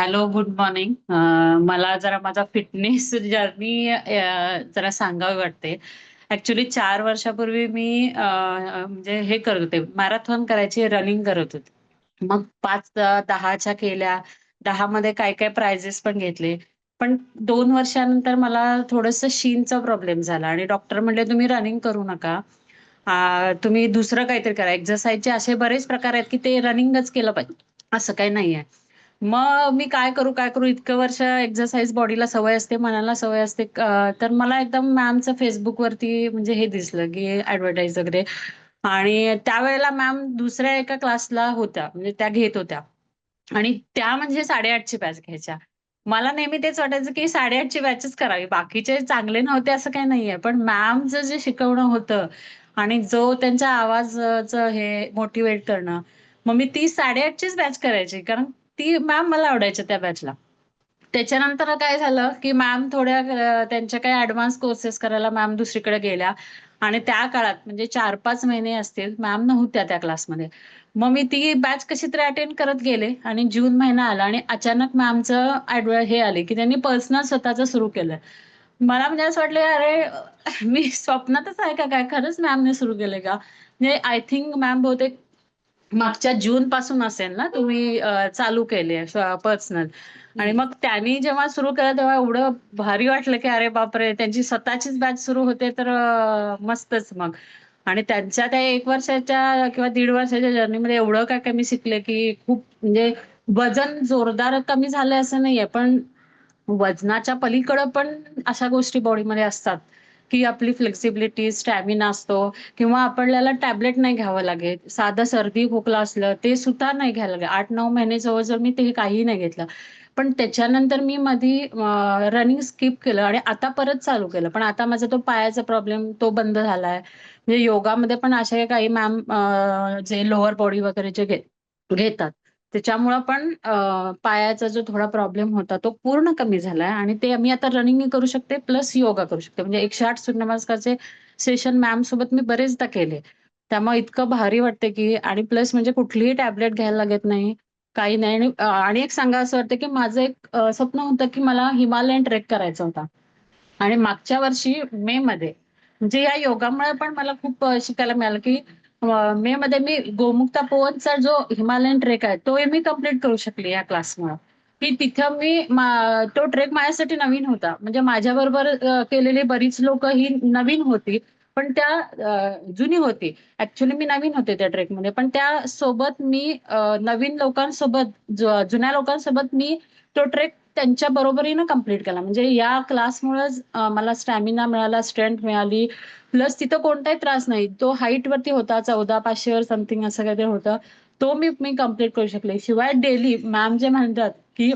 Hello, good morning. मला जरा माझा फिटनेस जर्नी जरा सांगावी वाटते. ऍक्च्युली चार वर्षापूर्वी मी म्हणजे हे करत होते, मॅरेथॉन करायची, रनिंग करत होते. मग पाच दहाच्या केल्या, दहा मध्ये काय-काय प्राइजेस पण घेतले. पण दोन वर्षानंतर मला थोडंसं शीनचा प्रॉब्लेम झाला आणि डॉक्टर म्हणले "तुम्ही रनिंग करू नका. तुम्ही दुसरं काहीतरी करा." एक्सरसाइजचे असे बरेच प्रकार आहेत, की ते रनिंगच केलं पाहिजे, असं काही नाहीये. मग मी काय करू, काय करू? इतकं वर्ष एक्झरसाईज बॉडीला सवय असते, मनाला सवय असते. तर मला एकदम मॅमचं फेसबुकवरती म्हणजे हे दिसलं, की ऍडव्हर्टाईज वगैरे आणि त्यावेळेला मॅम दुसऱ्या एका क्लासला होत्या, म्हणजे त्या घेत होत्या आणि त्या म्हणजे 8:30ची बॅच घ्यायच्या. मला नेहमी तेच वाटायचं, की 8:30ची बॅचच करावी. बाकीचे चांगले नव्हते असं काही नाहीये. पण मॅमचं जे शिकवणं होतं आणि जो त्यांच्या आवाजाचं हे मोटिवेट करणं, मग मी ती 8:30चीच बॅच करायची. कारण ती मॅम मला आवडायच्या त्या बॅचला. त्याच्यानंतर काय झालं, की मॅम थोड्या त्यांच्या काही ऍडव्हान्स कोर्सेस करायला मॅम दुसरीकडे गेल्या आणि त्या काळात म्हणजे 4-5 महिने असतील मॅम नव्हत्या त्या क्लासमध्ये. मग मी ती बॅच कशी तरी अटेंड करत गेले आणि जून महिना आला आणि अचानक मॅमचं ॲडव हे आले, की त्यांनी पर्सनल स्वतःचं सुरू केलंय. मला म्हणजे असं वाटलं, अरे मी स्वप्नातच आहे का काय? खरंच मॅमने सुरू केलंय का? म्हणजे आय थिंक मॅम बहुतेक मागच्या जूनपासून असेल ना तुम्ही अ, चालू केली पर्सनल आणि. मग त्यांनी जेव्हा सुरू केलं तेव्हा एवढं भारी वाटलं, की अरे बापरे! त्यांची स्वतःचीच बॅच सुरू होते तर मस्तच मग. आणि त्यांच्या त्या 1 वर्षाच्या किंवा दीड वर्षाच्या जर्नीमध्ये एवढं काय-काय मी शिकले, की खूप म्हणजे वजन जोरदार कमी झालंय असं नाहीये, पण वजनाच्या पलीकडं पण अशा गोष्टी बॉडीमध्ये असतात, की आपली फ्लेक्सिबिलिटी, स्टॅमिना असतो किंवा आपल्याला टॅबलेट नाही घ्यावं लागेल. साधं सर्दी, खोकला असलं ते सुद्धा नाही घ्यायला लागेल. 8-9 महिने जवळ-जवळ मी ते काही नाही घेतलं. पण त्याच्यानंतर मी मधी रनिंग स्किप केलं आणि आता परत चालू केलं. पण आता माझा तो पायाचा प्रॉब्लेम तो बंद झालाय. म्हणजे योगामध्ये पण असे काही मॅम जे लोअर बॉडी वगैरे जे घेतात. त्याच्यामुळं पण पायाचा जो थोडा प्रॉब्लेम होता तो पूर्ण कमी झालाय आणि ते मी आता रनिंग करू शकते प्लस योगा करू शकते. म्हणजे 108 सूर्यनमस्कारचे सेशन मॅम सोबत मी बरेचदा केले. त्यामुळे इतकं भारी वाटते की आणि प्लस म्हणजे कुठलीही टॅबलेट घ्यायला लागत नाही. काही नाही आणि एक सांगा असं वाटतं, की माझं एक स्वप्न होतं, की मला हिमालयन ट्रेक करायचा होता. आणि मागच्या वर्षी मे मध्ये म्हणजे या योगामुळे पण मला खूप शिकायला मिळालं, की मे मध्ये मी गोमुक्ता पोवनचा जो हिमालयन ट्रेक आहे, तो मी कंप्लीट करू शकले या क्लासमुळे की तिथं मी तो ट्रेक माझ्यासाठी नवीन होता. म्हणजे माझ्याबरोबर बरोबर केलेली बरीच लोक ही नवीन होती. पण त्या जुनी होती. ऍक्च्युली मी नवीन होते त्या ट्रेकमध्ये. पण त्या सोबत मी नवीन लोकांसोबत, जुन्या लोकांसोबत मी तो ट्रेक त्यांच्या बरोबरीनं कंप्लीट केला. म्हणजे या क्लासमुळेच मला स्टॅमिना मिळाला, स्ट्रेंथ मिळाली. प्लस तिथं कोणताही त्रास नाही. तो हाईट वरती होता 14,500 वर समथिंग असं काहीतरी होतं. तो मी मी कंप्लीट करू शकले. शिवाय डेली मॅम जे म्हणतात, की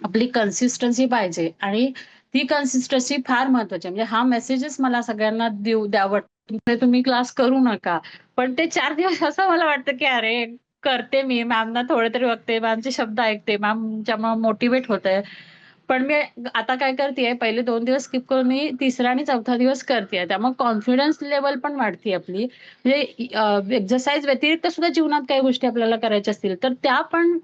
आपली कन्सिस्टन्सी पाहिजे आणि ती कन्सिस्टन्सी फार महत्वाची म्हणजे हा मेसेजेस मला सगळ्यांना देऊ द्यावं म्हणजे तुम्ही क्लास करू नका. पण ते चार दिवस असं मला वाटतं, की अरे करते मी, मॅमना थोडे तरी बघते, मॅमचे शब्द ऐकते, मॅमच्या मोटिवेट होत होतंय. पण मी आता काय करतेय, पहिले दोन दिवस स्किप करून मी तिसरा आणि चौथा दिवस करते त्यामुळे कॉन्फिडन्स लेवल पण वाढते आपली. म्हणजे अ, व्यतिरिक्त सुद्धा जीवनात काही गोष्टी आपल्याला करायच्या असतील, तर त्या पण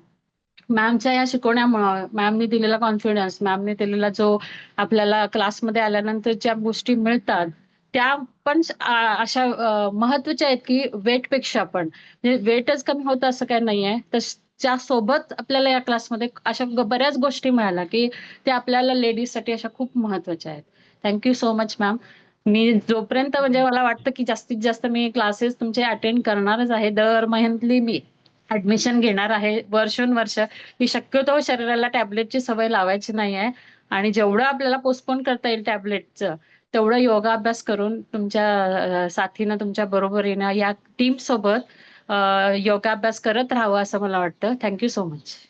मॅमच्या या शिकवण्यामुळं, मॅमने दिलेला कॉन्फिडन्स, मॅमने दिलेला जो आपल्याला क्लासमध्ये आल्यानंतर ज्या गोष्टी मिळतात, त्या पण अशा महत्त्वाच्या महत्त्वाच्या आहेत, की वेटपेक्षा पण. म्हणजे वेटच कमी होतं असं काही नाहीये. सोबत आपल्याला या क्लासमध्ये अशा बऱ्याच गोष्टी मिळाल्या, की त्या आपल्याला लेडीजसाठी अशा खूप महत्त्वाच्या आहेत. Thank you so much ma'am. मी जोपर्यंत म्हणजे मला वाटतं, की जास्तीत जास्त मी क्लासेस तुमचे अटेंड करणारच आहे. दर महिन्यातली मी ऍडमिशन घेणार आहे. वर्षोनवर्ष की शक्यतो शरीराला टॅबलेटची सवय लावायची नाहीये आणि जेवढं आपल्याला पोस्टपोन करता येईल टॅबलेटचं, तेवढं योगाभ्यास करून तुमच्या साथीनं, तुमच्या बरोबरीनं या टीमसोबत सोबत योगाभ्यास करत राहावं असं मला वाटतं. Thank you so much.